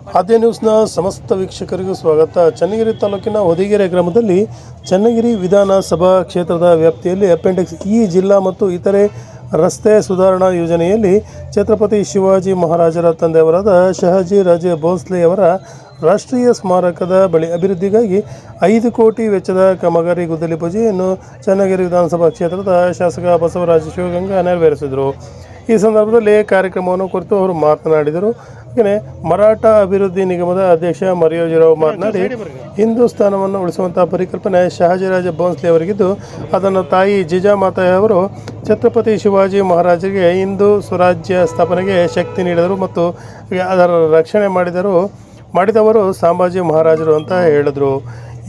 ಆದ್ಯ ನ್ಯೂಸ್ನ ಸಮಸ್ತ ವೀಕ್ಷಕರಿಗೂ ಸ್ವಾಗತ. ಚನ್ನಗಿರಿ ತಾಲೂಕಿನ ಹೊದಿಗೆರೆ ಗ್ರಾಮದಲ್ಲಿ ಚನ್ನಗಿರಿ ವಿಧಾನಸಭಾ ಕ್ಷೇತ್ರದ ವ್ಯಾಪ್ತಿಯಲ್ಲಿ ಅಪೆಂಡಿಕ್ಸ್ ಇ ಜಿಲ್ಲಾ ಮತ್ತು ಇತರೆ ರಸ್ತೆ ಸುಧಾರಣಾ ಯೋಜನೆಯಲ್ಲಿ ಛತ್ರಪತಿ ಶಿವಾಜಿ ಮಹಾರಾಜರ ತಂದೆಯವರಾದ ಶಹಾಜಿ ರಾಜೇ ಭೋಸ್ಲೆ ಅವರ ರಾಷ್ಟ್ರೀಯ ಸ್ಮಾರಕದ ಬಳಿ ಅಭಿವೃದ್ಧಿಗಾಗಿ ಐದು ಕೋಟಿ ವೆಚ್ಚದ ಕಾಮಗಾರಿ ಗುದ್ದಲಿ ಪೂಜೆಯನ್ನು ಚನ್ನಗಿರಿ ವಿಧಾನಸಭಾ ಕ್ಷೇತ್ರದ ಶಾಸಕ ಬಸವರಾಜ ಶಿವಗಂಗಾ ನೆರವೇರಿಸಿದರು. ಈ ಸಂದರ್ಭದಲ್ಲಿ ಕಾರ್ಯಕ್ರಮವನ್ನು ಕುರಿತು ಅವರು ಮಾತನಾಡಿದರು. ಹಾಗೆಯೇ ಮರಾಠ ಅಭಿವೃದ್ಧಿ ನಿಗಮದ ಅಧ್ಯಕ್ಷ ಮರಿಯೋಜಿರಾವ್ ಮಾತನಾಡಿ ಹಿಂದೂಸ್ತಾನವನ್ನು ಉಳಿಸುವಂತಹ ಪರಿಕಲ್ಪನೆ ಶಹಾಜಿರಾಜ ಭೋನ್ಸ್ಲೆ ಅವರಿಗಿದ್ದು. ಅದನ್ನು ತಾಯಿ ಜಿಜಾಮಾತೆಯವರು ಛತ್ರಪತಿ ಶಿವಾಜಿ ಮಹಾರಾಜರಿಗೆ ಹಿಂದೂ ಸ್ವರಾಜ್ಯ ಸ್ಥಾಪನೆಗೆ ಶಕ್ತಿ ನೀಡಿದರು ಮತ್ತು ಅದರ ರಕ್ಷಣೆ ಮಾಡಿದರು ಮಾಡಿದವರು ಸಂಭಾಜಿ ಮಹಾರಾಜರು ಅಂತ ಹೇಳಿದರು.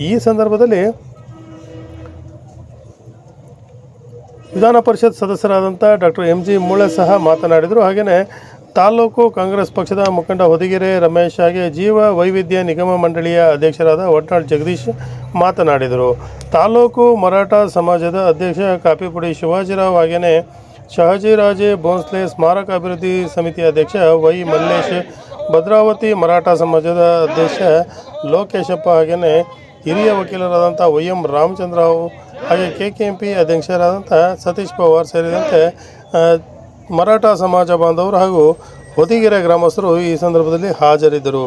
ಈ ಸಂದರ್ಭದಲ್ಲಿ ವಿಧಾನ ಪರಿಷತ್ ಸದಸ್ಯರಾದಂಥ ಡಾಕ್ಟರ್ ಎಂ ಜಿ ಮೂಳೆ ಸಹ ಮಾತನಾಡಿದರು. ಹಾಗೆಯೇ ತಾಲೂಕು ಕಾಂಗ್ರೆಸ್ ಪಕ್ಷದ ಮುಖಂಡ ಹೊದಿಗೆರೆ ರಮೇಶ್ ಹಾಗೆ ಜೀವ ವೈವಿಧ್ಯ ನಿಗಮ ಮಂಡಳಿಯ ಅಧ್ಯಕ್ಷರಾದ ಒಟ್ನಾಳ್ ಜಗದೀಶ್ ಮಾತನಾಡಿದರು. ತಾಲೂಕು ಮರಾಠ ಸಮಾಜದ ಅಧ್ಯಕ್ಷ ಕಾಪಿಪುಡಿ ಶಿವಾಜಿರಾವ್ ಹಾಗೆಯೇ ಶಹಜಿರಾಜೆ ಭೋಂಸ್ಲೆ ಸ್ಮಾರಕ ಅಭಿವೃದ್ಧಿ ಸಮಿತಿ ಅಧ್ಯಕ್ಷ ವೈ ಮಲ್ಲೇಶ್, ಭದ್ರಾವತಿ ಮರಾಠ ಸಮಾಜದ ಅಧ್ಯಕ್ಷ ಲೋಕೇಶಪ್ಪ ಹಾಗೆಯೇ ಹಿರಿಯ ವಕೀಲರಾದಂಥ ವೈ ಎಂ ರಾಮಚಂದ್ರರಾವ್ ಹಾಗೆ ಕೆ ಕೆ ಎಂ ಪಿ ಅಧ್ಯಕ್ಷರಾದಂಥ ಸತೀಶ್ ಪವಾರ್ ಸೇರಿದಂತೆ ಮರಾಠ ಸಮಾಜ ಬಾಂಧವರು ಹಾಗೂ ಹೊದಿಗೆರೆ ಗ್ರಾಮಸ್ಥರು ಈ ಸಂದರ್ಭದಲ್ಲಿ ಹಾಜರಿದ್ದರು.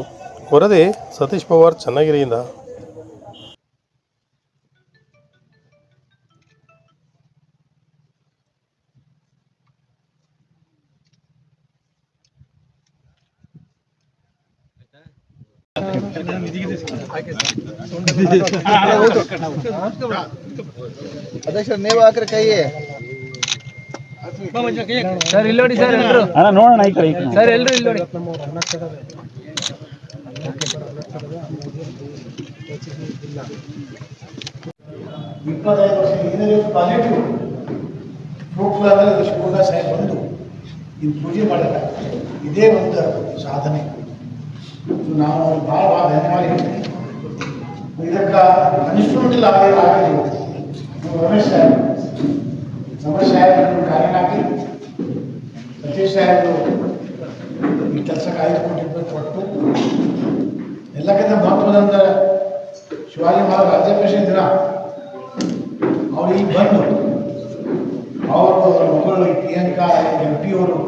ವರದಿ ಸತೀಶ್ ಪವಾರ್, ಚನ್ನಗಿರಿಯಿಂದ. ಅಧ್ಯಕ್ಷ ನೀವು ಹಾಕ್ರಿ ಕೈ ಸರ್ ಇಲ್ಲಿ ನೋಡಿ ಸರ್ ಎಲ್ಲರೂ ಅಣ್ಣ ನೋಡೋಣ ಈ ಕಡೆ ಈ ಕಡೆ. ಸರ್ ಎಲ್ಲರೂ ಇಲ್ಲಿ ನೋಡಿ. ಇಪ್ಪತ್ತೈದು ವರ್ಷ ಪಾಸಿಟಿವ್ ಸಾಹೇಬ್ ಬಂದು ಇದು ಪೂಜೆ ಮಾಡಿದ ಇದೇ ಒಂದು ಸಾಧನೆ. ನಾವು ಭಾಳ ಭಾಳ ಧನ್ಯವಾದ ಹೇಳ್ತೀನಿ. ಇದಕ್ಕೆ ಅನಿಸ್ಕೊಂಡಿಲ್ಲ ಆಗೇ ಆಗಲಿ ರಮೇಶ್ ಸಾಹೇಬ್. ರಮೇಶ್ ಸಾಹೇಬರನ್ನು ಹಾಕಿ ಸತೀಶ್ ಸಾಹೇಬರು ಈ ಕೆಲಸ ಕಾಯ್ದುಕೊಂಡಿರ್ಬೇಕು ಕೊಟ್ಟು ಎಲ್ಲಕ್ಕಿಂತ ಮಹತ್ವದಂದ್ರೆ ಶಿವಾಜಿ ಮಹಾರಾಜ ರಾಜ್ಯಾಭಿಷೇಕ ದಿನ, ಅವ್ರು ಈಗ ಬಂದು ಅವರು ಅವ್ರ ಮಗಳು ಪ್ರಿಯಾಂಕಾ ಎಂ ಪಿ ಅವರು,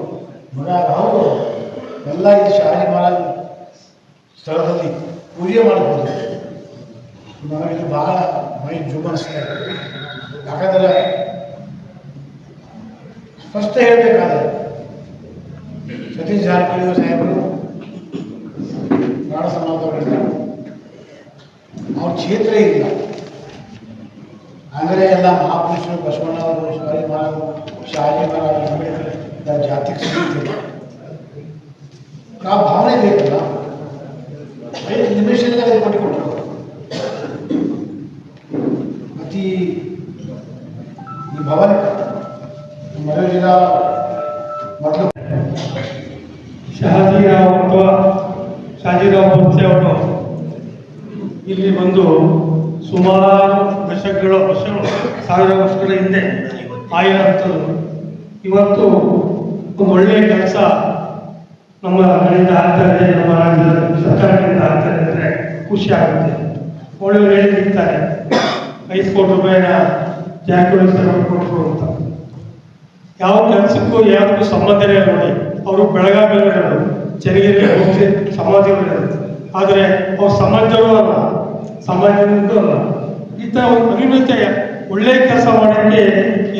ಮಗ ಅವರು, ಎಲ್ಲ ಈ ಶಿವಾಜಿ ಮಹಾರಾಜ್ ಸ್ಥಳದಲ್ಲಿ ಪೂಜೆ ಮಾಡ್ಬೋದು. ನಮಗೆ ಬಹಳ ಮೈ ಜುಮನಿಸ್ತಾ ಇದೆ ಯಾಕಂದರೆ ಸ್ಪಷ್ಟ ಹೇಳಬೇಕಾದ್ರೆ ಸತೀಶ್ ಜಾರಕಿಹೊಳಿ ಸಾಹೇಬರು ನಾಡ ಸಮಾಜದವರಿಲ್ಲ ಅವ್ರ ಕ್ಷೇತ್ರ ಇಲ್ಲ ಅಂದರೆ ಎಲ್ಲ ಮಹಾಪುರುಷರು ಬಸವಣ್ಣವರು ಶಿವಾಜಿ ಮಹಾರಾಜರು ಶಹಾಜಿ ಮಹಾರಾಜ ಅಂಬೇಡ್ಕರ್ ಎಲ್ಲ ಜಾತಿಗೆ ಸಿಗ್ತಿಲ್ಲ ನಾವು ಭಾವನೆ ಬೇಕಲ್ಲ ಐದು ನಿಮಿಷದಲ್ಲಿ ಕೊಟ್ಟು ಕೊಟ್ಟರು ಅತಿ ಈ ಭವನಕ್ಕೆ ಮರಳಿ ಜಿಲ್ಲಾ ಮೊದಲು ಅವರು ಇಲ್ಲಿ ಬಂದು ಸುಮಾರು ದಶಕಗಳ ವರ್ಷಗಳು ಸಾವಿರ ವರ್ಷಗಳ ಹಿಂದೆ ಆಗಿರುವಂಥದ್ದು ಇವತ್ತು ಒಂದು ಒಳ್ಳೆಯ ಕೆಲಸ ನಮ್ಮ ಕಡೆಯಿಂದ ಆಗ್ತಾ ಇದೆ ನಮ್ಮ ರಾಜ್ಯದ ಸರ್ಕಾರದಿಂದ ಆಗ್ತಾ ಇದೆ ಅಂದರೆ ಖುಷಿ ಆಗುತ್ತೆ. ಒಳ್ಳೆಯವರು ಹೇಳಿರ್ತಾರೆ ಐದು ಕೋಟಿ ರೂಪಾಯಿನ ಜಾಗೃತಿ ಕೊಟ್ಟರು ಯಾವ ಕೆಲಸಕ್ಕೂ ಯಾವ್ದಕ್ಕೂ ಸಂಬಂಧನೇ ನೋಡಿ. ಅವರು ಬೆಳಗಾವಿ ಚೆನ್ನಗಿರಿ ಹೋಗಿ ಸಮಾಜಗಳು ಆದರೆ ಅವ್ರ ಸಮಾಜವೂ ಅಲ್ಲ ಸಮಾಜದಿಂದ ಅಲ್ಲ. ಥರ ಒಂದು ಅಭಿವೃದ್ಧಿ, ಒಳ್ಳೆ ಕೆಲಸ ಮಾಡೋಕ್ಕೆ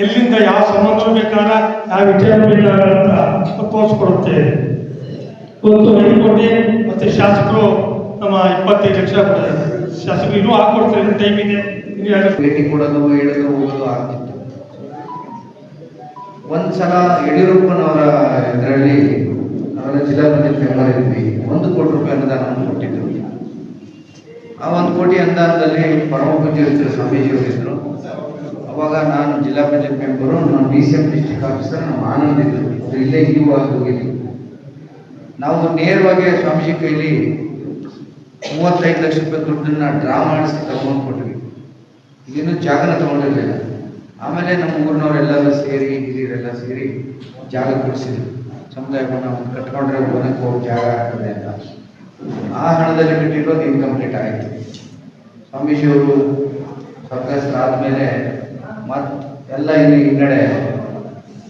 ಎಲ್ಲಿಂದ ಯಾವ ಸಂಬಂಧ ಬೇಕಾದ, ಯಾವ ವಿಚಾರ ಬೇಕಾದ ಅಂತ ತೋರಿಸ್ಕೊಡುತ್ತೆ ಇವತ್ತು ಐದು ಮತ್ತು ಶಾಸಕರು ನಮ್ಮ ಇಪ್ಪತ್ತೈದು ಲಕ್ಷ ಶಾಸಕರು ಇನ್ನೂ ಹಾಕೊಡ್ತಾರೆ ಟೈಮ್ ಇನ್ನು ಭೇಟಿ ಕೊಡೋದು ಹೇಳೋದು ಹೋಗೋದು ಆಗ್ತಿತ್ತು. ಒಂದ್ಸಲ ಯಡಿಯೂರಪ್ಪನವರ ಇದರಲ್ಲಿ ಅವರ ಜಿಲ್ಲಾ ಮೆಂಬರ್ ಇದ್ವಿ ಒಂದು ಕೋಟಿ ರೂಪಾಯಿ ಅನುದಾನವನ್ನು ಕೊಟ್ಟಿದ್ರು. ಆ ಒಂದು ಕೋಟಿ ಅನುದಾನದಲ್ಲಿ ಪರಮ ಸ್ವಾಮೀಜಿ ಇದ್ದರು ಅವಾಗ ನಾನು ಜಿಲ್ಲಾ ಪಂಚಾಯತ್ ಮೆಂಬರು ನಾನು D C M district officer, ನಮ್ಮ ಆನಂದ್ ಇದ್ರು. ಅವ್ರು ಇಲ್ಲೇ ಇವು ಹೋಗಿದ್ವಿ. ನಾವು ನೇರವಾಗಿ ಸ್ವಾಮೀಜಿ ಕೈಲಿ ಮೂವತ್ತೈದು ಲಕ್ಷ ರೂಪಾಯಿ ದುಡ್ಡನ್ನ ಡ್ರಾ ಮಾಡಿಸಿ ತಗೊಂಡು ಕೊಟ್ವಿ. ಇಲ್ಲಿನ್ನೂ ಜಾಗನ ತಗೊಂಡಿರಲಿಲ್ಲ. ಆಮೇಲೆ ನಮ್ಮ ಊರಿನವರೆಲ್ಲರೂ ಸೇರಿ, ಹಿರಿಯರೆಲ್ಲ ಸೇರಿ ಜಾಗ ಕೊಡಿಸಿದ್ರು ಸಮುದಾಯ ಕಟ್ಕೊಂಡ್ರೆ ಭವನಕ್ಕೆ ಹೋಗಿ ಜಾಗ ಆಗ್ತದೆ ಅಂತ. ಆ ಹಣದಲ್ಲಿ ಕಟ್ಟಿರೋದು ಇನ್ಕಂಪ್ಲೀಟ್ ಆಯಿತು ಸ್ವಾಮೀಜಿಯವರು ಸ್ವರ್ಗಸ್ಥರಾದ್ಮೇಲೆ ಮತ್ ಎಲ್ಲ ಇಲ್ಲಿ ಹಿನ್ನಡೆ.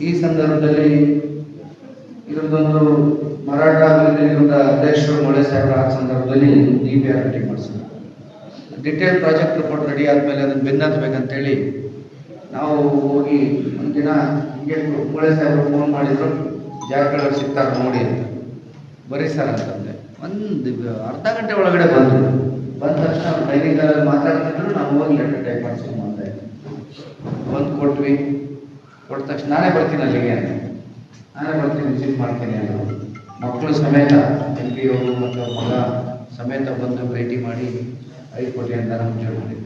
ಈ ಸಂದರ್ಭದಲ್ಲಿ ಇದರದೊಂದು ಮರಾಠ ಅಭಿವೃದ್ಧಿಯಿಂದ ಅಧ್ಯಕ್ಷರು ಮೊಳೆ ಸಾಗರ ಆ ಸಂದರ್ಭದಲ್ಲಿ ಡಿ ಪಿ ಆರ್ ಮಾಡಿಸಿದ್ರು. ಡಿಟೇಲ್ ಪ್ರಾಜೆಕ್ಟ್ ರಿಪೋರ್ಟ್ ರೆಡಿ ಆದಮೇಲೆ ಅದನ್ನು ಬೆನ್ನತ್ತಬೇಕಂತೇಳಿ ನಾವು ಹೋಗಿ ಒಂದಿನ ಹಿಂಗೆ ಕೋಳೆ ಸಾಹೇಬರು ಫೋನ್ ಮಾಡಿದ್ರು ಜಾಗಗಳು ಸಿಗ್ತಾರೆ ನೋಡಿ ಅಂತ. ಬರೀ ಸರ್ ಅಂತಂದೆ. ಒಂದು ಅರ್ಧ ಗಂಟೆ ಒಳಗಡೆ ಬಂದರು. ಬಂದ ತಕ್ಷಣ ಡೈನಿಂಗಲ್ಲಿ ಮಾತಾಡ್ತಿದ್ರು ನಾವು ಹೋಗಿ ಲೆಟರ್ ಟೈಪ್ ಮಾಡಿಸ್ಕೊಂಡು ಬಂದೆ. ಬಂದು ಕೊಟ್ವಿ. ಕೊಟ್ಟ ತಕ್ಷಣ ನಾನೇ ಬರ್ತೀನಿ ಅಲ್ಲಿಗೆ ಅಂತ. ನಾನೇ ಬರ್ತೀನಿ ವಿಸಿಟ್ ಮಾಡ್ತೀನಿ ಅಂತ. ಮಕ್ಕಳು ಸಮೇತ ಎಂ ಪಿ ಅವರು ಮತ್ತು ಮಗ ಸಮೇತ ಬಂದು ಭೇಟಿ ಮಾಡಿ, ಐದು ಕೋಟಿ ಅಂತ ನಮ್ಗೆ ಹೇಳಿದ್ವಿ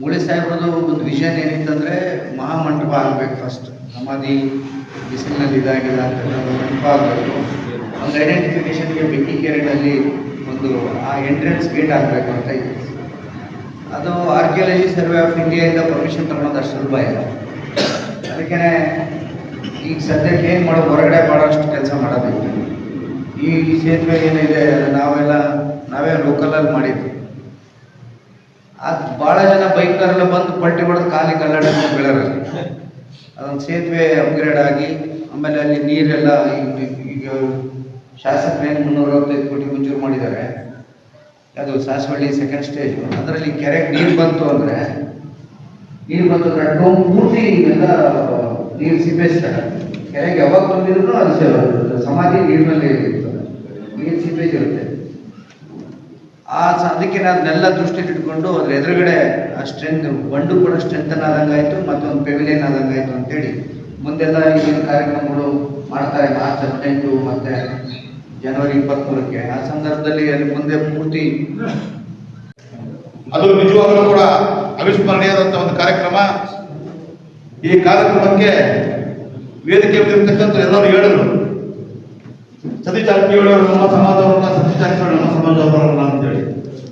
ಮೂಳೆ ಸಾಹೇಬ್ರದ್ದು ಒಂದು ವಿಷನ್ ಏನಿತ್ತಂದ್ರೆ ಮಹಾಮಂಟಪ ಆಗ್ಬೇಕು ಫಸ್ಟ್ ಸಮಾಧಿ ಬಿಸಿಲಿನಲ್ಲಿ ಇದಾಗಿಲ್ಲ ಅಂತ ಮಂಟಪ ಆಗಬೇಕು. ಒಂದು ಐಡೆಂಟಿಫಿಕೇಶನ್ಗೆ ಬೆಕ್ಕಿಕೆರೆನಲ್ಲಿ ಒಂದು ಆ ಎಂಟ್ರೆನ್ಸ್ ಗೇಟ್ ಆಗಬೇಕು ಅಂತ ಇತ್ತು. ಅದು ಆರ್ಕಿಯಾಲಜಿ ಸರ್ವೆ ಆಫ್ ಇಂಡಿಯಾಯಿಂದ ಪರ್ಮಿಷನ್ ತಗೊಳೋದು ಅಷ್ಟು ಸುಲಭ ಇಲ್ಲ. ಅದಕ್ಕೆ ಈಗ ಸದ್ಯಕ್ಕೆ ಏನು ಮಾಡೋ ಹೊರಗಡೆ ಮಾಡೋ ಅಷ್ಟು ಕೆಲಸ ಮಾಡೋದಿಲ್ಲ. ಈ ಸೇತುವೆ ಏನಿದೆ ನಾವೆಲ್ಲ, ನಾವೇ ಲೋಕಲಲ್ಲಿ ಮಾಡಿದ್ವಿ ಅದು ಭಾಳ ಜನ ಬೈಕರೆಲ್ಲ ಬಂದು ಪಲ್ಟಿ ಹೊಡೆದು ಖಾಲಿ ಕಲ್ಲಡ ಬೆಳರ ಅದೊಂದು ಸೇತುವೆ ಅಪ್ಗ್ರೇಡ್ ಆಗಿ, ಆಮೇಲೆ ಅಲ್ಲಿ ನೀರೆಲ್ಲ ಈಗ ಶಾಸಕ ಶಾಸಕರು ಏನು ಮುನ್ನೂರ ಅರವತ್ತೈದು ಕೋಟಿ ಮಂಜೂರು ಮಾಡಿದ್ದಾರೆ. ಅದು ಸಾಸವಳ್ಳಿ ಸೆಕೆಂಡ್ ಸ್ಟೇಜ್ ಅದರಲ್ಲಿ ಕೆರೆಗೆ ನೀರು ಬಂತು ಅಂದರೆ, ನೀರು ಬಂತು ಅಂದ್ರೆ ಪೂರ್ತಿ ಎಲ್ಲ ನೀರು ಸಿಪೇಸ್ತಾರೆ ಕೆರೆಗೆ ಯಾವಾಗ ತುಂಬಿದ್ರು ಅದು ಸಮಾಧಿ ನೀರಿನಲ್ಲಿ ಇರ್ತದೆ. ನೀರು ಸಿಪೇಜ್ ಇರುತ್ತೆ. ಆ ಅದಕ್ಕೆ ನಾನು ಅದನ್ನೆಲ್ಲ ದೃಷ್ಟಿ ಇಟ್ಕೊಂಡು ಅದ್ರ ಎದುರುಗಡೆ ಆ ಸ್ಟ್ರೆಂತ್ ಬಂಡು ಕೂಡ ಸ್ಟ್ರೆಂಥನ್ ಆದಂಗಾಯಿತು ಮತ್ತೊಂದು ಪೆವಿಲಿಯನ್ ಆದಂಗಾಯ್ತು ಅಂತೇಳಿ ಮುಂದೆಲ್ಲ ಈಗಿನ ಕಾರ್ಯಕ್ರಮಗಳು ಮಾಡ್ತಾರೆ ಮಾರ್ಚ್ ಹದಿನೆಂಟು ಮತ್ತೆ ಜನವರಿ ಇಪ್ಪತ್ತ್ಮೂರಕ್ಕೆ ಆ ಸಂದರ್ಭದಲ್ಲಿ ಅಲ್ಲಿ ಮುಂದೆ ಪೂರ್ತಿ ಅದು ನಿಜವಾಗಲೂ ಕೂಡ ಅವಿಸ್ಮರಣೀಯವಾದಂತ ಒಂದು ಕಾರ್ಯಕ್ರಮ. ಈ ಕಾರ್ಯಕ್ರಮಕ್ಕೆ ವೇದಿಕೆ ಇರ್ತಕ್ಕಂಥ ಎಲ್ಲರೂ ಹೇಳಿದ್ರು ಸತೀಶ್ ನಮ್ಮ ಸಮಾಜವನ್ನ ಸತೀಶ್ ನಮ್ಮ ಅಂತೇಳಿ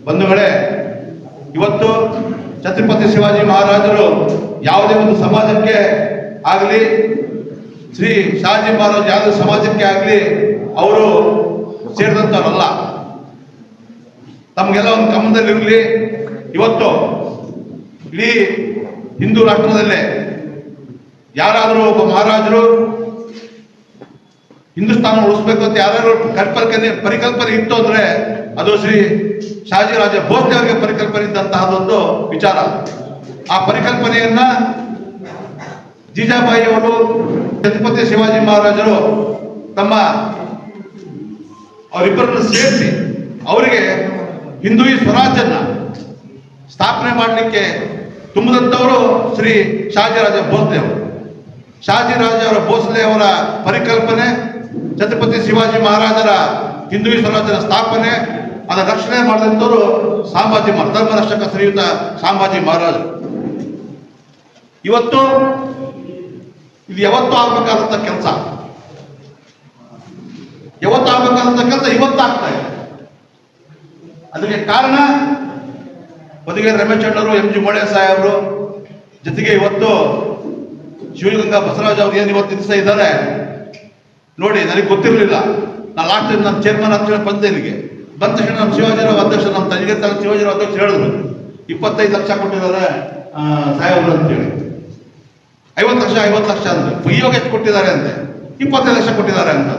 ಬಂಧುಗಳೇ, ಇವತ್ತು ಛತ್ರಪತಿ ಶಿವಾಜಿ ಮಹಾರಾಜರು ಯಾವುದೇ ಒಂದು ಸಮಾಜಕ್ಕೆ ಆಗಲಿ, ಶ್ರೀ ಶಾಜಿ ಮಹಾರಾಜ್ ಯಾವುದೇ ಸಮಾಜಕ್ಕೆ ಆಗಲಿ, ಅವರು ಸೇರಿದಂಥವರಲ್ಲ ತಮಗೆಲ್ಲ ಒಂದು ಕಮ್ಮದಲ್ಲಿರಲಿ ಇವತ್ತು ಇಡೀ ಹಿಂದೂ ರಾಷ್ಟ್ರದಲ್ಲೇ ಯಾರಾದರೂ ಒಬ್ಬ ಮಹಾರಾಜರು ಹಿಂದೂಸ್ತಾನ ಉಳಿಸ್ಬೇಕು ಅಂತ ಯಾರಾದರೂ ಕಲ್ಪನೆ ಪರಿಕಲ್ಪನೆ ಇತ್ತು ಅಂದ್ರೆ ಅದು ಶ್ರೀ ಶಾಜಿರಾಜ ಭೋಸ್ಲೆ ಅವರಿಗೆ ಪರಿಕಲ್ಪನೆ ಇದ್ದಂತಹದೊಂದು ವಿಚಾರ. ಆ ಪರಿಕಲ್ಪನೆಯನ್ನ ಜೀಜಾಬಾಯಿ ಅವರು ಛತ್ರಪತಿ ಶಿವಾಜಿ ಮಹಾರಾಜರು ತಮ್ಮ ಅವರಿಬ್ಬರನ್ನು ಸೇರಿಸಿ ಅವರಿಗೆ ಹಿಂದೂ ಸ್ವರಾಜನ್ನ ಸ್ಥಾಪನೆ ಮಾಡಲಿಕ್ಕೆ ತುಂಬಿದಂಥವರು ಶ್ರೀ ಶಾಜಿರಾಜ ಭೋಸ್ಲೆ ಅವರು. ಶಾಜಿರಾಜ ಅವರ ಭೋಸ್ಲೆ ಅವರ ಪರಿಕಲ್ಪನೆ, ಛತ್ರಪತಿ ಶಿವಾಜಿ ಮಹಾರಾಜರ ಹಿಂದೂ ಸ್ವರಾಜ್ಯದ ಸ್ಥಾಪನೆ ಅದರ ರಕ್ಷಣೆ ಮಾಡಿದಂಥವರು ಸಾಂಬಾಜಿ ಧರ್ಮರಕ್ಷಕ ಶ್ರೀಯುತ ಸಾಂಬಾಜಿ ಮಹಾರಾಜರು ಇವತ್ತು ಇದು ಯಾವತ್ತು ಆಗ್ಬೇಕಾದಂಥ ಕೆಲಸ. ಯಾವತ್ತು ಆಗ್ಬೇಕಾದಂಥ ಕೆಲಸ ಇವತ್ತು ಆಗ್ತಾ ಇದೆ. ಅದಕ್ಕೆ ಕಾರಣ ಬದಿಗೆ ರಮೇಶ್ ಅಣ್ಣವರು ಎಂ ಜಿ ಮೊಳೆ ಸಾಹೇಬರು ಜೊತೆಗೆ ಇವತ್ತು ಶಿವಗಂಗಾ ಬಸವರಾಜ್ ಅವ್ರು ಏನು ಇವತ್ತು ದಿವಸ ಇದ್ದಾರೆ, ನೋಡಿ, ನನಗೆ ಗೊತ್ತಿರಲಿಲ್ಲ. ನಾನು ಲಾಸ್ಟ್ ಟೈಮ್ ನನ್ನ ಚೇರ್ಮನ್ ಅಂತ ಹೇಳಿ ಬಂದೆ ಇಲ್ಲಿಗೆ ಬಂದ ತಕ್ಷಣ ನಮ್ಮ ಶಿವಾಜಿರಾವ್ ಅಧ್ಯಕ್ಷ ನಮ್ಮ ತಂಗಿ ತನ್ನ ಶಿವಾಜಿರಾವ್ ಅಧ್ಯಕ್ಷ ಹೇಳಿದ್ರು. ಇಪ್ಪತ್ತೈದು ಲಕ್ಷ ಕೊಟ್ಟಿದ್ದಾರೆ ಸಾಹೇಬರು ಅಂತೇಳಿ ಐವತ್ತು ಲಕ್ಷ ಐವತ್ತು ಲಕ್ಷ ಅಂದ್ರೆ. ಪುಯ್ಯೋಗ ಎಷ್ಟು ಕೊಟ್ಟಿದ್ದಾರೆ ಅಂತೆ? ಇಪ್ಪತ್ತೈದು ಲಕ್ಷ ಕೊಟ್ಟಿದ್ದಾರೆ ಅಂತ.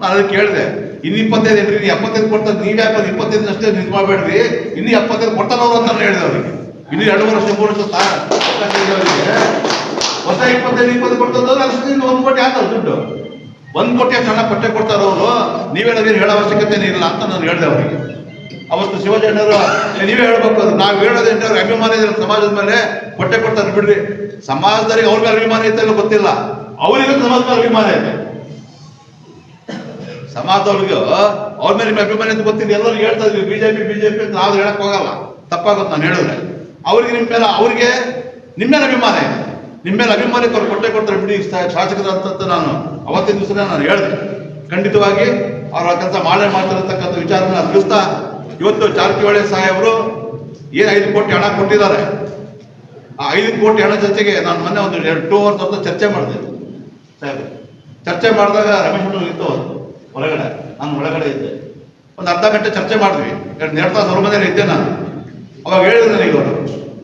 ನಾನು ಅದಕ್ಕೆ ಕೇಳಿದೆ, ಇನ್ನು ಇಪ್ಪತ್ತೈದು ಏನ್ರಿ ನೀವು ಎಪ್ಪತ್ತೈದು ಕೊಡ್ತಾರೆ ನೀವು ಯಾಕೆ ಇಪ್ಪತ್ತೈದು ಅಷ್ಟೇ ನಿಜ ಮಾಡಬೇಡ್ರಿ? ಇನ್ನು ಎಪ್ಪತ್ತೈದು ಕೊಟ್ಟಲ್ಲ ಅಂತ ಹೇಳಿದೆ ಅವ್ರಿಗೆ. ಇನ್ನು ಎರಡು ವರ್ಷ, ಮೂರು ವರ್ಷ ಅವ್ರಿಗೆ. ಹೊಸ ಇಪ್ಪತ್ತೈದು, ಇಪ್ಪತ್ತು ಕೊಡ್ತಂದ್ರೆ ಒಂದು ಕೋಟಿ ಆತ ದುಡ್ಡು. ಒಂದು ಕೋಟಿ ಹಣ ಕೊಟ್ಟೆ ಕೊಡ್ತಾರೆ ಅವರು? ನೀವೇನಾದ್ರೂ ಹೇಳೋ ಅವಶ್ಯಕತೆ ಇಲ್ಲ ಅಂತ ನಾನು ಹೇಳಿದೆ ಅವರಿಗೆ. ಅವತ್ತು ಶಿವಾಜಿ ನೀವೇ ಹೇಳ್ಬೇಕು ಅದು. ನಾವು ಹೇಳೋದೇಂದ್ರೆ ಅವ್ರಿಗೆ ಅಭಿಮಾನ ಇದೆ ಸಮಾಜದ ಮೇಲೆ ಕೊಟ್ಟೆ ಕೊಡ್ತಾರೆ ಬಿಡ್ರಿ. ಸಮಾಜದವರಿಗೆ ಅವ್ರಿಗೆ ಅಭಿಮಾನ ಇಲ್ಲ ಗೊತ್ತಿಲ್ಲ. ಅವರಿಗೆ ಸಮಾಜದ ಮೇಲೆ ಅಭಿಮಾನ ಇದೆ ಸಮಾಜದವ್ರಿಗೆ ಅವ್ರ ಮೇಲೆ ನಿಮ್ಗೆ ಅಭಿಮಾನ ಅಂತ ಗೊತ್ತಿದೆ ಎಲ್ಲರೂ ಹೇಳ್ತಾ ಇದ್ವಿ ಬಿಜೆಪಿ ಬಿಜೆಪಿ ಅಂತ ನಾವು ಹೇಳಕ್ ಹೋಗಲ್ಲ. ತಪ್ಪಾಗುತ್ತೆ ನಾನು ಹೇಳಿದ್ರೆ. ಅವ್ರಿಗೆ ನಿಮ್ಮ ಮೇಲೆ, ಅವ್ರಿಗೆ ನಿಮ್ಮ ಮೇಲೆ ಅಭಿಮಾನ ಇದೆ. ನಿಮ್ಮ ಮೇಲೆ ಅವ್ರು ಕೊಟ್ಟೆ ಕೊಡ್ತಾರೆ ಬಿಡಿ ಶಾಸಕರಂತ ನಾನು. ಅವತ್ತಿನ ದಿವಸ ನಾನು ಹೇಳಿದೆ. ಖಂಡಿತವಾಗಿ ಅವ್ರ ಕೆಲಸ ಮಾಡೇ ಮಾಡ್ತಿರತಕ್ಕಂಥ ವಿಚಾರನ ತಿಳಿಸ್ತಾ, ಇವತ್ತು ಜಾರಕಿಹೊಳಿ ಸಾಹೇಬರು ಏನು ಐದು ಕೋಟಿ ಹಣ ಕೊಟ್ಟಿದ್ದಾರೆ. ಆ ಐದು ಕೋಟಿ ಹಣ ಚರ್ಚೆಗೆ ನಾನು ಮೊನ್ನೆ ಒಂದು ಎರಡು ಟೂ ಅವರ್ಸ್ ಅಂತ ಚರ್ಚೆ ಮಾಡಿದೆ. ಸಾಹೇಬ್ ಚರ್ಚೆ ಮಾಡಿದಾಗ ರಮೇಶ್ ಇತ್ತು ಹೊರಗಡೆ, ನಾನು ಒಳಗಡೆ ಇದ್ದೆ. ಒಂದು ಅರ್ಧ ಗಂಟೆ ಚರ್ಚೆ ಮಾಡಿದ್ವಿ. ಎರಡು ಎರಡು ತಾಸು ಅವ್ರ ಮನೇಲಿ ಇದ್ದೆ ನಾನು. ಅವಾಗ ಹೇಳಿದ್ರು ನನಗೆ ಅವರು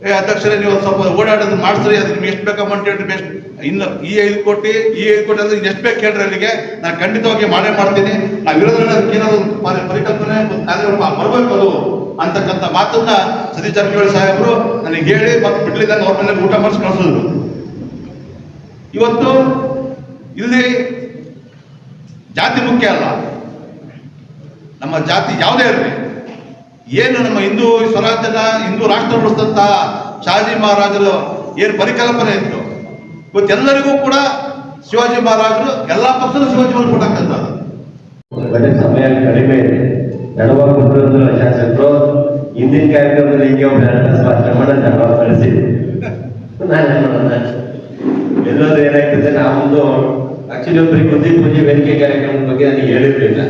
ಏ, ಅಧ್ಯಕ್ಷರೇ, ನೀವು ಸ್ವಲ್ಪ ಓಡಾಡೋದು ಮಾಡಿಸ್ರಿ, ಅದು ನಿಮ್ಗೆ ಎಷ್ಟು ಬೇಕು ಅಮೌಂಟ್ ಹೇಳಿ ಬೆಸ್ಟ್ ಇನ್ನು ಈ ಐದು ಕೋಟಿ, ಈ ಐದು ಕೋಟಿ ಅಂದ್ರೆ ಎಷ್ಟು ಬೇಕು ಹೇಳ್ರಿ ಅಲ್ಲಿಗೆ. ನಾನು ಖಂಡಿತವಾಗಿ ಮಾಡೇ ಮಾಡ್ತೀನಿ. ನಾವು ಇರೋದ್ರಲ್ಲಿ ಅದಕ್ಕೆ ಏನಾದ್ರು ಪರಿ- ಪರಿಕಲ್ಪನೆ ಬರಬೇಕು ಅದು ಅಂತಕ್ಕಂಥ ಮಾತನ್ನ ಸತೀಶ್ ಜಾರಕಿಹೊಳಿ ಸಾಹೇಬರು ನನಗೆ ಹೇಳಿ ಮತ್ತೆ ಬಿಡ್ಲಿದ್ದಾಗ ಅವ್ರ ಮೇಲೆ ಊಟ ಮಾಡಿಸಿ ಕಳಿಸಿದ್ರು. ಇವತ್ತು ಇಲ್ಲಿ ಜಾತಿ ಮುಖ್ಯ ಅಲ್ಲ. ನಮ್ಮ ಜಾತಿ ಯಾವುದೇ ಇರಲಿ. ಏನು ನಮ್ಮ ಹಿಂದೂ ಸ್ವರಾಜ್ಯದ ಹಿಂದೂ ರಾಷ್ಟ್ರ ಉಳಿಸಿದಂತಹ ಮಹಾರಾಜರು ಏನು ಪರಿಕಲ್ಪನೆ ಇತ್ತು ಇವತ್ತೆಲ್ಲರಿಗೂ ಕೂಡ ಶಿವಾಜಿ ಮಹಾರಾಜರು ಎಲ್ಲಾ ಪಕ್ಷದ ಶಿವಾಜಿ ಮಹಾರಾಜರು ಬರೀ ಸಮಯ ಕಡಿಮೆ ಇದೆ. ನಡುವ ಕುಟುಂಬದ ಶಾಸಕರು ಹಿಂದಿನ ಕಾರ್ಯಕ್ರಮದಲ್ಲಿ ಹೀಗೆ ಒಬ್ಬ ಭಾಷಣ ಮಾಡ ನಡುವ ಕಳಿಸಿದ್ರು ನಾನು ಮಾಡೋಣ ಎಲ್ಲೋದು ಏನಾಯ್ತದೆ ನಾವೊಂದು ಆಕ್ಚುಲಿ ಒಬ್ಬರಿಗೆ ಕುಂದಿ ಪೂಜೆ, ವೇದಿಕೆ ಕಾರ್ಯಕ್ರಮದ ಬಗ್ಗೆ ನನಗೆ ಹೇಳಿರ್ಲಿಲ್ಲ.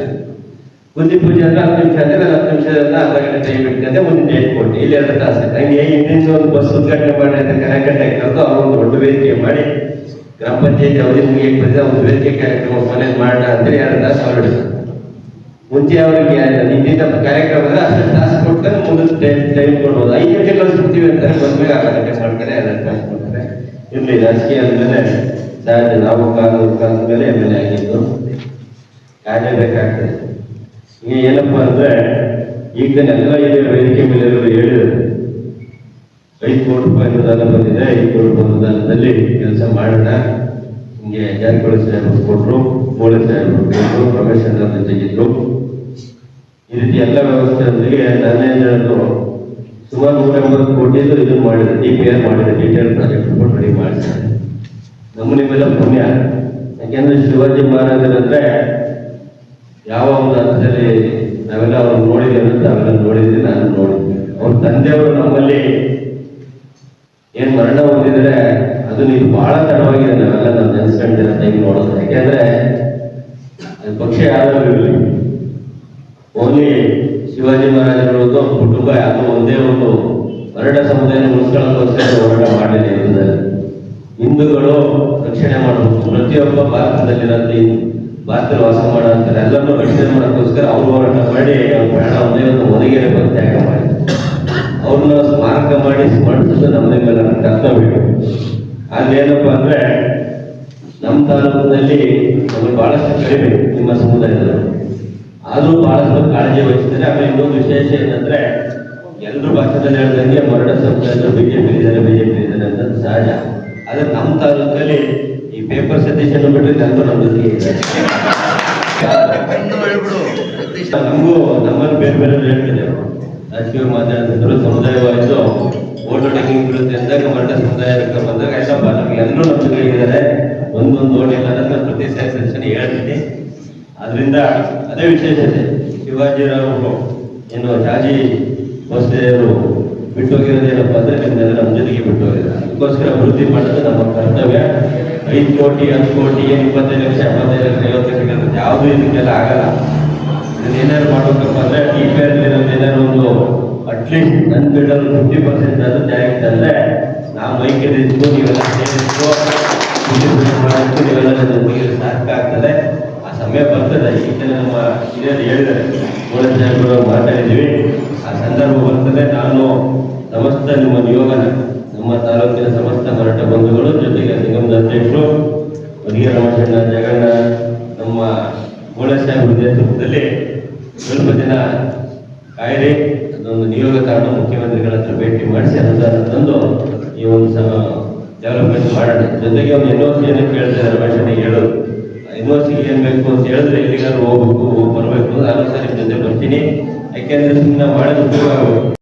ಕುಂದಿ ಪೂಜೆ ಅಂದ್ರೆ ಹತ್ತು ನಿಮಿಷ ಅಂದ್ರೆ ಹತ್ತು ನಿಮಿಷದಿಂದ ಅರ್ಧ ಗಂಟೆ ಟೈಮ್ ಇಟ್ಕೊಂಡೆ ಒಂದು ಡೇಟ್ ಕೊಟ್ಟು. ಇಲ್ಲಿ ಎರಡು ತಾಸು ಹಂಗೆ ಹಿಂದಿನ ಒಂದು ಬಸ್ ಉದ್ಘಾಟನೆ ಮಾಡಿ ಅಂತ ಕರೆಕ್ಟ್ ಕರೆದು ಅವ್ರೊಂದು ದೊಡ್ಡ ವೇದಿಕೆ ಮಾಡಿ, ಗ್ರಾಮ ಪಂಚಾಯತ್ ಅವಧಿ ಮುಗಿಯಕ್ಕೆ ಬಂದ್ರೆ ಒಂದು ವೇದಿಕೆ ಕಾರ್ಯಕ್ರಮ ಮಾಡೋಣ ಅಂದ್ರೆ ಎರಡು ತಾಸು ಹೊರಡಿದ್ರು ಮುಂಚೆ ಅವರಿಗೆ ಕಾರ್ಯಕ್ರಮ ಅಂದ್ರೆ ಅಷ್ಟು ತಾಸು ಕೊಡ್ತಾರೆ ಮುಂದೆ ಟೈಮ್ ಟೈಮ್ ಕೊಡ್ಬೋದು. ಐದು ಗಂಟೆ ಕಳಿಸ್ಬಿಡ್ತೀವಿ ಅಂತಾರೆ ಮದ್ವೆಗೆ ಅರ್ಧ ಗಂಟೆ ಮಾಡ್ತಾರೆ ಎರಡು ತಾಸು ಕೊಡ್ತಾರೆ ಇರಲಿ, ರಾಜಕೀಯ ಅಂದಮೇಲೆ ಸಾಧ್ಯ. ನಾವು ಕಾಲ ಕಾಲದ ಮೇಲೆ ಎಂ ಎಲ್ ಎ ಆಗಿದ್ದು ಈಗ ಏನಪ್ಪಾ ಅಂದ್ರೆ, ಈಗ ಎಲ್ಲ ಇದೆ ವೇದಿಕೆ ಮೇಲೆ ಹೇಳಿದ್ರು. ಐದು ಕೋಟಿ ರೂಪಾಯಿ ಅನುದಾನ ಬಂದಿದೆ, ಐದು ಕೋಟಿ ರೂಪಾಯಿ ಅನುದಾನದಲ್ಲಿ ಕೆಲಸ ಮಾಡೋಣ. ಹಿಂಗೆ ಜಾರಕಿಹೊಳಿ ಸಾಹೇಬರು ಕೊಟ್ಟರು ಮೂಳೆ ಸಾಹೇಬರು ಕೊಟ್ಟರು ರಮೇಶ್ ಚಂದ್ರ ತೆಗಿದ್ರು ಈ ರೀತಿ ಎಲ್ಲ ವ್ಯವಸ್ಥೆಯೊಂದಿಗೆ ನಾನೇ ಹೇಳೋದು, ಸುಮಾರು ನೂರ ಎಂಬತ್ತು ಕೋಟಿದು ಇದನ್ನು ಮಾಡಿದೆ ಡಿ ಪಿ ಆರ್ ಮಾಡಿದೆ ಡಿಟೇಲ್ ಪ್ರಾಜೆಕ್ಟ್ ರಿಪೋರ್ಟ್ ರೆಡಿ ಮಾಡಿದ್ದಾರೆ ನಮ್ಮ ನಿಮ್ಮೆಲ್ಲ ಪುಣ್ಯ. ಯಾಕೆಂದ್ರೆ ಶಿವಾಜಿ ಮಹಾರಾಜರಂದ್ರೆ ಯಾವ ಒಂದು ಅರ್ಥದಲ್ಲಿ ನಾವೆಲ್ಲ ಅವ್ರು ನೋಡಿದ್ದೇವೆ ಅಂತ ಅವೆಲ್ಲ ನೋಡಿದ್ವಿ, ನಾನು ನೋಡಿದ್ವಿ. ಅವ್ರ ತಂದೆಯವರು ನಮ್ಮಲ್ಲಿ ಏನ್ ಮರಣ ಹೊಂದಿದ್ರೆ ಅದು ನೀವು ಬಹಳ ತಡವಾಗಿದೆ, ನಾವೆಲ್ಲ ನಾವು ಅಂತ ಟೈಮ್ ನೋಡೋದು. ಯಾಕೆಂದ್ರೆ ಪಕ್ಷ ಯಾರು ಇರಲಿ ಓನ್ಲಿ ಶಿವಾಜಿ ಮಹಾರಾಜರದ್ದು ಅವ್ರ ಕುಟುಂಬ ಯಾವುದು ಒಂದೇ ಒಂದು ಹೊರಟ ಸಮುದಾಯ ಉಳಿಸ್ಕೊಳ್ಳೋಕ್ಕೋಸ್ಕರ ಹೋರಾಟ ಮಾಡಲಿಲ್ಲ. ಹಿಂದೂಗಳು ರಕ್ಷಣೆ ಮಾಡಬೇಕು. ಪ್ರತಿಯೊಬ್ಬ ಭಾರತದಲ್ಲಿರೋ ಭಾರತದಲ್ಲಿ ವಾಸ ಮಾಡೋಂತಾರೆ ಎಲ್ಲರನ್ನೂ ರಕ್ಷಣೆ ಮಾಡೋಕ್ಕೋಸ್ಕರ ಅವರು ಹೋರಾಟ ಮಾಡಿ ಅವ್ರ ಪ್ರಾಣ ಒಂದೇ ಒಂದು ಒದಗಿರೆ ಬಂದು ತ್ಯಾಗ ಮಾಡಿ. ಅವ್ರನ್ನ ಸ್ಮಾರಕ ಮಾಡಿ ಸ್ಮರಿಸೋದು ನಮ್ಮ ಮೇಲೆ ಕರ್ತವ್ಯ ಅಲ್ಲೇನಪ್ಪ ಅಂದ್ರೆ ನಮ್ಮ ತಾಲೂಕಿನಲ್ಲಿ ನಮಗೆ ಬಹಳಷ್ಟು ಕಡಿಮೆ ನಿಮ್ಮ ಸಮುದಾಯದಲ್ಲಿ ಆದರೂ ಬಹಳಷ್ಟು ಕಾಳಜಿ ವಹಿಸ್ತಾರೆ. ಆಮೇಲೆ ಇನ್ನೊಂದು ವಿಶೇಷ ಏನಂದ್ರೆ ಎಲ್ಲರೂ ಭಾಷೆದಲ್ಲಿ ಹೇಳ್ದಂಗೆ ಮರಣ ಸಮುದಾಯದ ಬಿಜೆಪಿ ಇದ್ದಾರೆ ಬಿಜೆಪಿ ಇದ್ದಾರೆ ಅಂತ ಸಹಜ. ಆದ್ರೆ ನಮ್ಮ ತಾಲೂಕಲ್ಲಿ ಪೇಪರ್ ಸತೀಶನ್ನು ಬಿಟ್ಟರೆ ಅಂತ ನಮ್ಮ ಜೊತೆಗೆ ಸತೀಶ್. ನಮಗೂ ನಮ್ಮಲ್ಲಿ ಬೇರೆ ಬೇರೆ ಹೇಳ್ತಿದೆ ರಾಜಕೀಯ ಮಾತಾಡ್ತಿದ್ರು ಸಮುದಾಯವಾಯಿತು ಓಟು ಟೆಕಿಂಗ್ ಬೀಳುತ್ತೆ ಅಂದಾಗ ಮರಣ ಸಮುದಾಯ ಬಂದಾಗ ಆಯ್ತಪ್ಪ ನಮ್ಗೆ ಎಲ್ಲರೂ ನಮ್ಮ ಕೈ ಇದ್ದಾರೆ. ಒಂದೊಂದು ಓಟ್ ಇಲ್ಲ ಅಂತ ನಾನು ಪ್ರತಿ ಸಾರಿ ಸೆಷನ್ ಹೇಳ್ತೀನಿ. ಅದರಿಂದ ಅದೇ ವಿಶೇಷತೆ ಶಿವಾಜಿರಾವ್ ಏನು ಶಾಜಿ ಭೋಸ್ಲೆಯವರು ಬಿಟ್ಟು ಹೋಗಿರೋದೇನಪ್ಪ ಅಂದ್ರೆ ನಮ್ಮ ಜೊತೆಗೆ ಬಿಟ್ಟು ಹೋಗಿದ್ದಾರೆ. ಅದಕ್ಕೋಸ್ಕರ ಅಭಿವೃದ್ಧಿ ಮಾಡೋದು ನಮ್ಮ ಕರ್ತವ್ಯ. ಐದು ಕೋಟಿ, ಹತ್ತು ಕೋಟಿ ಏನು ಇಪ್ಪತ್ತೈದು ಲಕ್ಷ, ಎಪ್ಪತ್ತೈದು ಲಕ್ಷ, ಐವತ್ತು ಲಕ್ಷ ಅಂತ ಯಾವುದು ಇದಕ್ಕೆಲ್ಲ ಆಗಲ್ಲ. ಏನಾದ್ರು ಮಾಡಬೇಕಪ್ಪ ಅಂದ್ರೆ ಟಿ ಪಿ ಏನಾದ್ರು ಒಂದು ಅಟ್ಲೀಸ್ಟ್ ನನ್ನ ಬಿಡಲು ಫಿಫ್ಟಿ ಪರ್ಸೆಂಟ್ ಅದು ಜಾರಿಗೆ ಅಂದ್ರೆ ನಾವು ಮೈಕಲ್ಲಿ ಇದ್ದು ನೀವೆಲ್ಲ ಸೇರಿಸ್ಕೊ ನೀವೆಲ್ಲ ನನ್ನ ಜೊತೆಗೆ ಸಾಕಾಗ್ತದೆ ಆ ಸಮಯ ಬರ್ತದೆ. ಈಗ ನಮ್ಮ ಹಿರಿಯರು ಹೇಳಿದ್ದಾರೆ. ಮೂಲ ಜನಗಳು ಮಾತಾಡಿದ್ವಿ ಆ ಸಂದರ್ಭ ಬರ್ತದೆ. ನಾನು ಸಮಸ್ತ ನಿಮ್ಮ ನಿಯೋಗನ, ನಮ್ಮ ತಾಲೂಕಿನ ಸಮಸ್ತ ಮರಾಠ ಬಂಧುಗಳು ಜೊತೆಗೆ ನಿಗಮದ ಅಧ್ಯಕ್ಷರು ಹೊಲಿಗೆ ರಾಮಚಂದ್ರ ಜಗಣ್ಣ ನಮ್ಮ ಗೋಳಶಾಹಿ ನೇತೃತ್ವದಲ್ಲಿ ಸ್ವಲ್ಪ ದಿನ ಕಾಯ್ದೆ, ಅದೊಂದು ನಿಯೋಗ ತಗೊಂಡು ಮುಖ್ಯಮಂತ್ರಿಗಳ ಹತ್ರ ಭೇಟಿ ಮಾಡಿಸಿ ಅನುದಾನ ತಂದು ಈ ಒಂದು ಸಹ ಡೆವಲಪ್ಮೆಂಟ್ ಮಾಡೋಣ. ಜೊತೆಗೆ ಒಂದು ಯೂನಿವರ್ಸಿಟಿ ಏನಕ್ಕೆ ಕೇಳ್ತಾರೆ ರಮೇಶನಿಗೆ ಹೇಳೋದು ಯೂನಿವರ್ಸಿಟಿಗೆ ಏನ್ ಬೇಕು ಅಂತ ಹೇಳಿದ್ರೆ ಎಲ್ಲಿಗಾದ್ರು ಹೋಗ್ಬೇಕು ಬರಬೇಕು. ಬರ್ಬೇಕು ಸರ್ ಸರಿ ಜೊತೆ ಬರ್ತೀನಿ. ಯಾಕೆಂದ್ರೆ ಸುಮ್ಮನೆ ಮಾಡೋದು ಉಪಯೋಗ ಆಗೋದು.